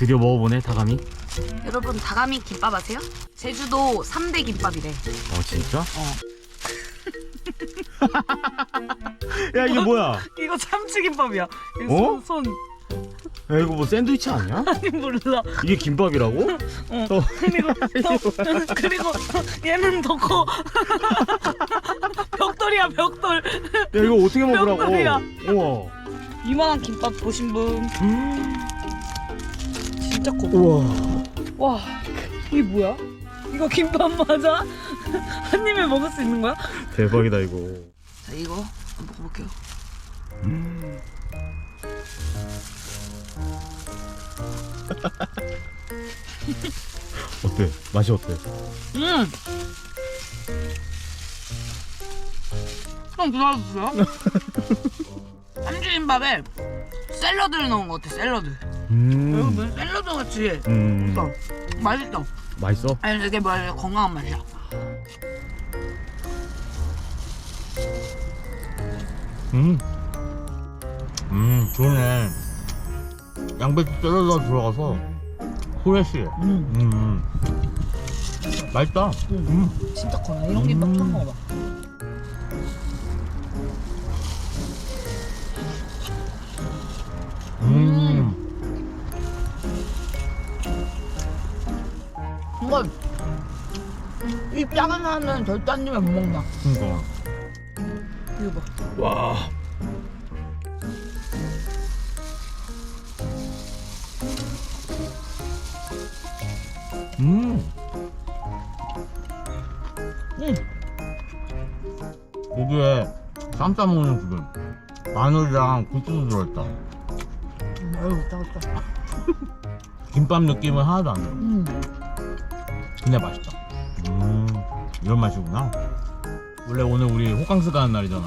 드디어 먹어보네 다감이. 여러분 다가미 김밥 아세요? 제주도 3대 김밥이래. 어 진짜? 어. 야 이게 뭐야? 이거 참치 김밥이야. 어? 손, 손. 야 이거 뭐 샌드위치 아니야? 아니 몰라. 이게 김밥이라고? 어. 어. 그리고 또, 그리고 얘는 더 커. 벽돌이야 벽돌. 야 이거 어떻게 먹으라고? 뼈다리야. 우와. 이만한 김밥 보신 분 진짜 커. 우와. 와 이게 뭐야? 이거 김밥 맞아? 한 입에 먹을 수 있는 거야? 대박이다 이거. 자 이거 한번 먹어볼게요. 어때? 맛이 어때? 음. 형 기다려주세요. 참치김밥에 샐러드를 넣은 것 같아 샐러드. 음. 여러분 샐러드 같이 음. 있어. 맛있어. 맛있어? 아니 되게 뭐야 건강한 맛이야. 음. 음 좋네. 양배추 샐러드가 들어가서 후레쉬해. 음. 음. 맛있다. 음. 진짜 커. 나 이런 김밥 음. 처음 먹어봐. 작은 하나는 절대 한 입에 못 먹나. 그러니까. 이거 봐. 와. 음. 음. 고기에 쌈 싸 먹는 기분. 마늘이랑 고추도 들어있다. 아유 짜겠다. 김밥 느낌은 하나도 안 나. 음. 근데 맛있다. 음, 이런 맛이구나. 원래 오늘 우리 호캉스 가는 날이잖아.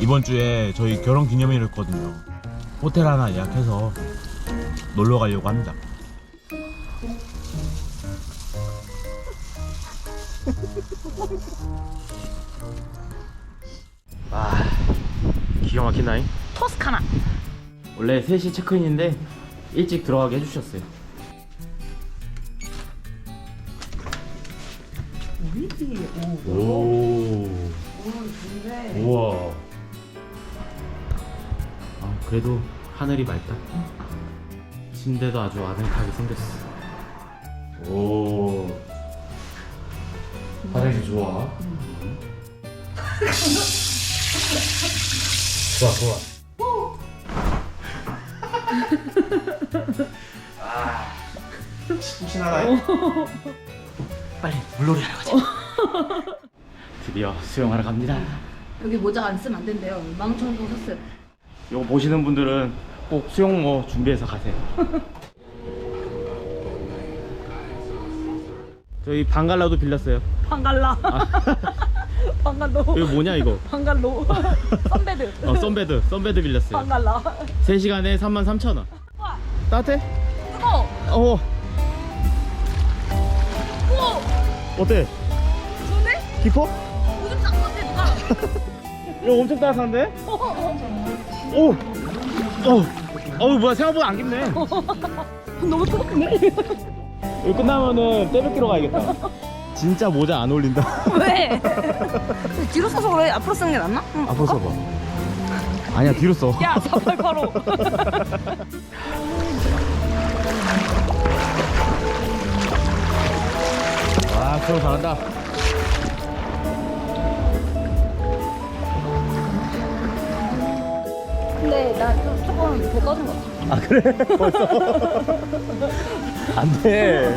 이번 주에 저희 결혼 기념일을 했거든요. 호텔 하나 예약해서 놀러 가려고 합니다. 아, 기가 막히나잉? 토스카나. 원래 3시 체크인인데 일찍 들어가게 해주셨어요. 오. 우와. 아, 그래도 하늘이 맑다. 침대도 아주 아늑하게 생겼어. 오. 화장실 좋아. 좋아, 좋아. 푹신하다. 빨리 물놀이 하러 가자. 드디어 수영하러 갑니다. 여기 모자 안 쓰면 안 된대요. 망청도 샀어요. 이거 보시는 분들은 꼭 수영모 준비해서 가세요. 저희 방갈라도 빌렸어요. 방갈라. 방갈로. 이거 뭐냐 이거? 방갈로. 선배들. 어, 썬베드, 썬베드 빌렸어요. 방갈라. 3시간에 33,000원. 와, 따뜻해? 뜨거. 어, 오, 어때? 깊어? 오줌 싼것 같아 누가. 이거 엄청 따뜻한데? 오! 어! 어우 뭐야 생각보다 안 깊네 너무 뜨겁네. 이거 끝나면은 떼백기로 가야겠다 진짜 모자 안 어울린다 왜? 뒤로 서서 그래. 앞으로 쓰는 게 낫나? 응. 앞으로 써봐 아니야 뒤로 써 야, 4885. 와, 수영 잘한다. 배 꺼진 것 같아. 아, 그래? 벌써? 안 돼.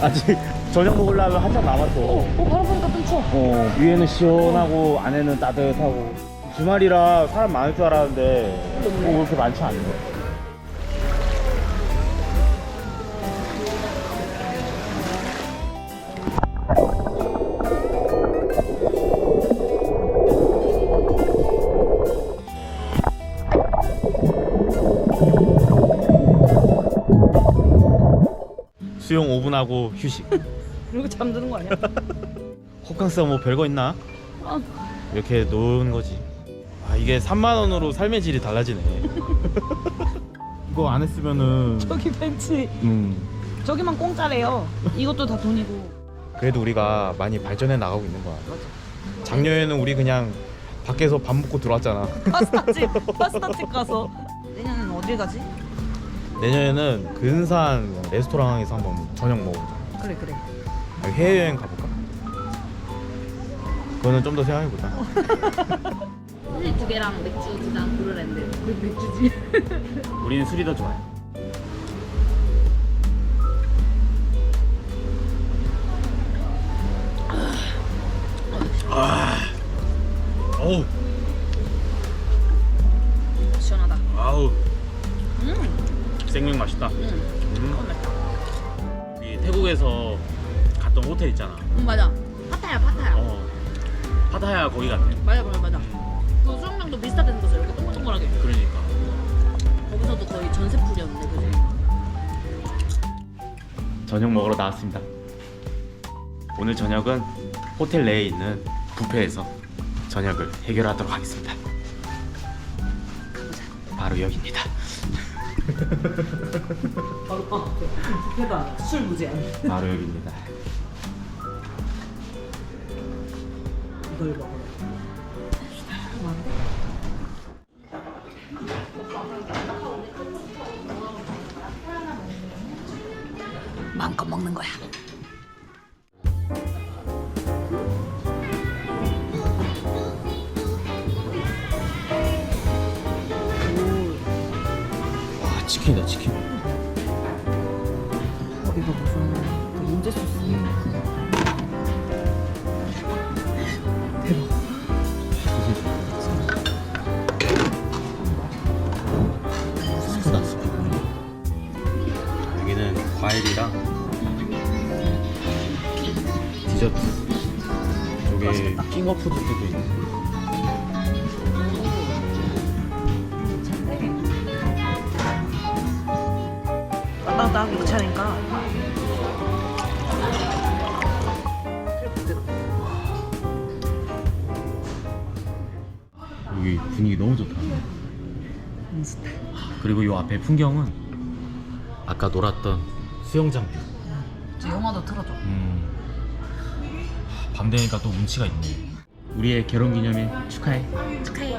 아직 저녁 먹으려면 한참 남았어. 어, 바로 보니까 좀 추워. 어, 위에는 시원하고 안에는 따뜻하고. 주말이라 사람 많을 줄 알았는데 뭐 그렇게 많지 않네. 수영 5분 하고 휴식. 이러고 잠드는 거 아니야? 호캉스가 뭐 별거 있나? 어. 이렇게 노는 거지. 아 이게 3만 원으로 삶의 질이 달라지네. 그거 안 했으면은 저기 벤치 음 저기만 공짜래요. 이것도 다 돈이고. 그래도 우리가 많이 발전해 나가고 있는 거야. 작년에는 우리 그냥 밖에서 밥 먹고 들어왔잖아. 파스타집 파스타집 가서 내년에는 어딜 가지? 내년에는 근사한 레스토랑에서 한번 저녁 먹어보자. 그래 그래. 해외여행 가볼까? 그거는 좀 더 생각해보자. 소시 두 개랑 맥주 두 잔 고르랜드. 그 맥주지. 우리는 술이 더 좋아요. 저녁 먹으러 나왔습니다. 오늘 저녁은 호텔 내에 있는 뷔페에서 저녁을 해결하도록 하겠습니다. 바로 여기입니다. 바로 빵 앞에. 뷔페다. 술 무제한. 바로 여기입니다. 이걸 먹어. 마음껏 먹는 거야. 와 치킨이다 치킨. 어, 이거 무슨 그 인제 소스. 과일이랑 디저트. 여기 핑거푸드 때도 있네. 따뜻하게 귀찮으니까. 여기 분위기 너무 좋다. 그리고 요 앞에 풍경은 아까 놀았던 수영장 뷰. 저 영화도 틀어줘. 음. 밤 되니까 또 운치가 있네. 우리의 결혼 기념일 축하해. 축하해.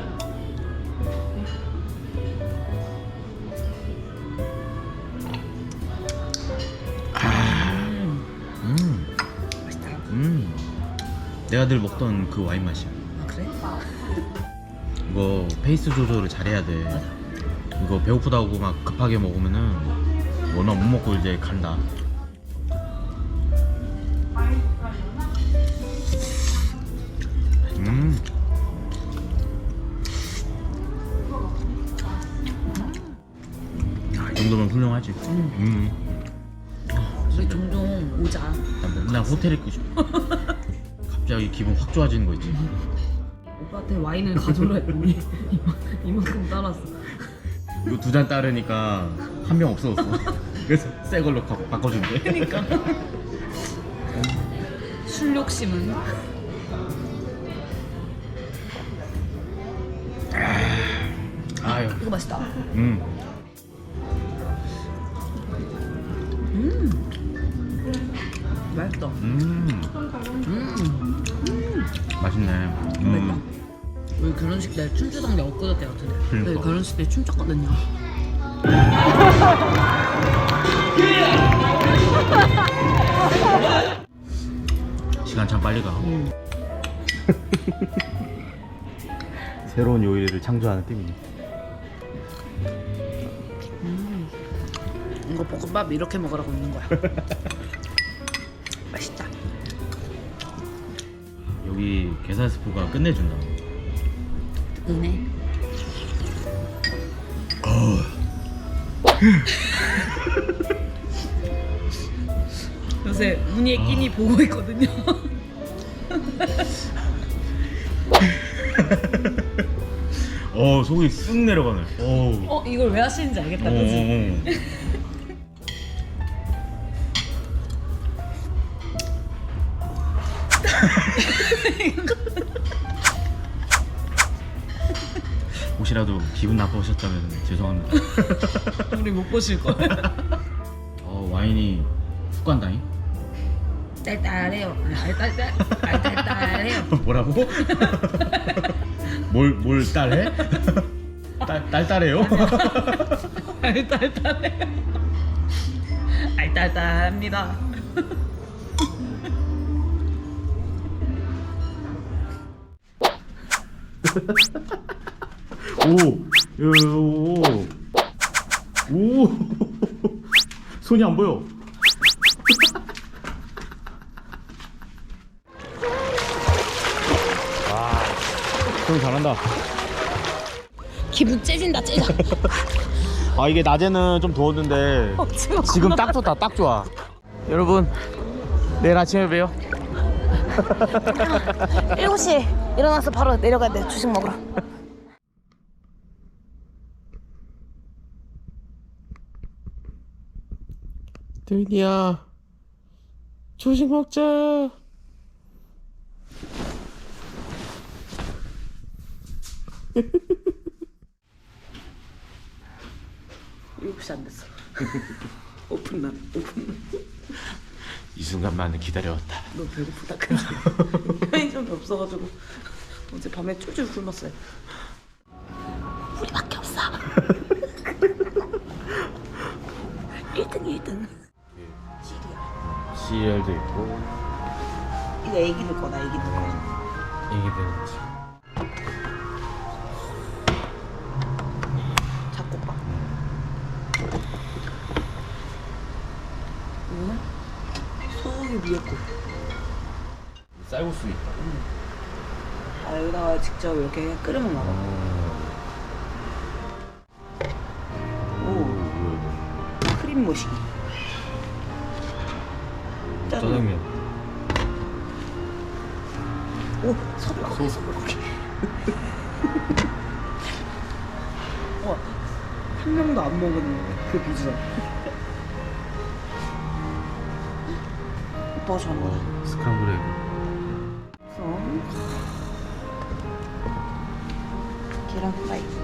음. 맛있다. 음. 내가 늘 먹던 그 와인 맛이야. 아 그래? 이거 페이스 조절을 잘해야 돼. 이거 배고프다고 막 급하게 먹으면은 워낙 못 먹고 이제 간다. 음. 아, 이 정도면 훌륭하지. 음. 우리 종종 오자. 난 맨날 호텔에 있고 싶어. 갑자기 기분 확 좋아지는 거 있지. 오빠한테 와인을 가져라 했더니 이만- 이만큼 따랐어. 이거 두 잔 따르니까 한 병 없어졌어. 그래서 새 걸로 바, 바꿔준대. 그러니까. 술 욕심은 아유. 이거 맛있다. 음. 맛있다. 음. 음. 맛있네. 음. 우리 결혼식 때 춤추던 게 엊그저께 같은데. 그러니까. 저희 결혼식 때 춤췄거든요. 시간 참 빨리 가. 음. 새로운 요리를 창조하는 팀이네. 이거 볶음밥 이렇게 먹으라고 있는 거야. 맛있다. 여기 게살 스프가 끝내준다. 은혜. 요새 문희의 끼니 보고 있거든요. 어 속이 쓱 내려가네. 어. 어 이걸 왜 하시는지 알겠다, 어, 그지? 어. 기분 나빠오셨다면 죄송합니다. 우리 못 보실 거야. 어 와인이 훅 간다잉? 딸딸해요. 딸딸 딸딸해요. 뭐라고? 뭘, 뭘 딸해? 딸, 딸딸해요? 알딸딸해요. 알딸딸합니다. 오, 요, 오, 오, 손이 안 보여. 와, 형 잘한다. 기분 째진다 째져. 아 이게 낮에는 좀 더웠는데 지금 딱 좋다, 딱 좋아. 여러분, 내일 아침에 봬요. 7시에 일어나서 바로 내려가야 돼 주식 먹으러. 드디어 조식 먹자. 일곱 시 안 됐어. 오픈만 오픈만. 이 순간만을 기다려왔다. 너 배고프다 그지? 편의점도 없어가지고 어제 밤에 쫄쫄 굶었어요. 우리밖에 없어. 애기들 잡곡밥. 이거는 소고기 미역국. 쌀국수 있다. 아 여기다가 직접 이렇게 끓여 먹나 봐. 오 크림 모시기. 소불고기 소불고기. 와, 한 명도 안 먹은 그 비주얼. 좋아하는 거다. 어, 스크램블 에그. 그럼 계란 프라이.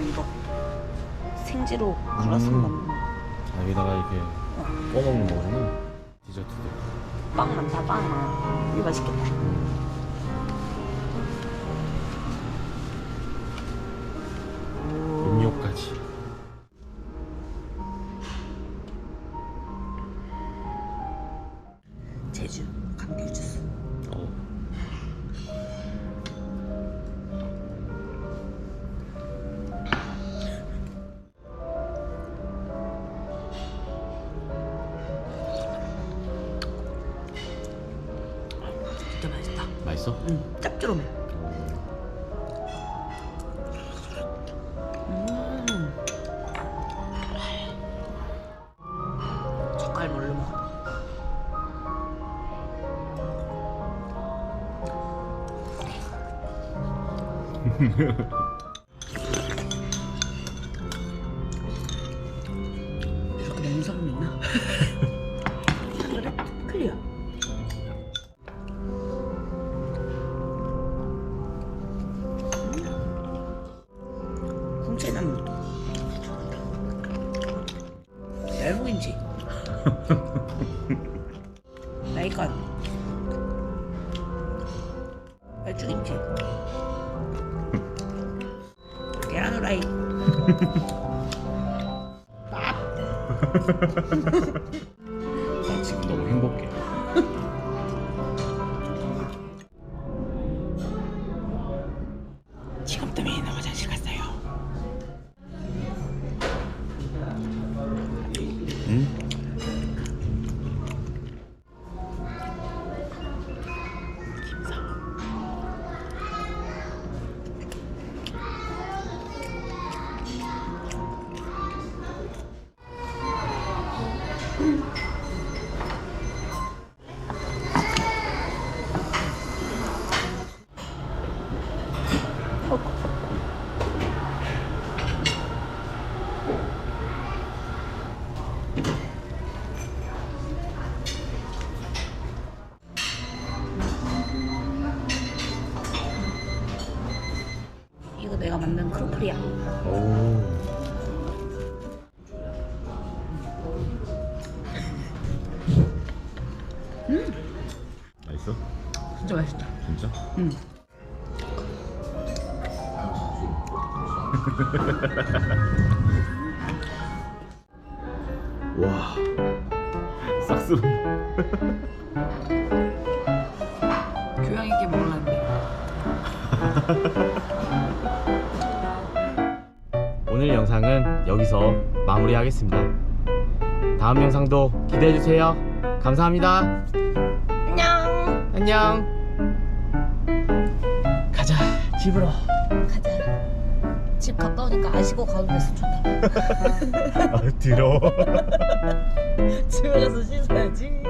이거 이거 생지로 크로스 음. 아, 여기다가 이렇게 꺼먹는 거구나. 디저트도. 빵 많다 빵. 이거 맛있겠다. 음 맛있어? 응, 짭조름해. 음. 젓갈 뭘로 먹어? 이렇게 냉성 있나? 밥나 지금 너무 행복 맛있어? 진짜 맛있다. 진짜? 응. 와. 싹스. 교양 있게 먹으려는데. 오늘 영상은 여기서 마무리하겠습니다. 다음 영상도 기대해 주세요. 감사합니다. 안녕. 안녕. 가자 집으로. 가자. 집 가까우니까 아시고 가도 돼서 좋다. 아 더러워. 집에 가서 씻어야지.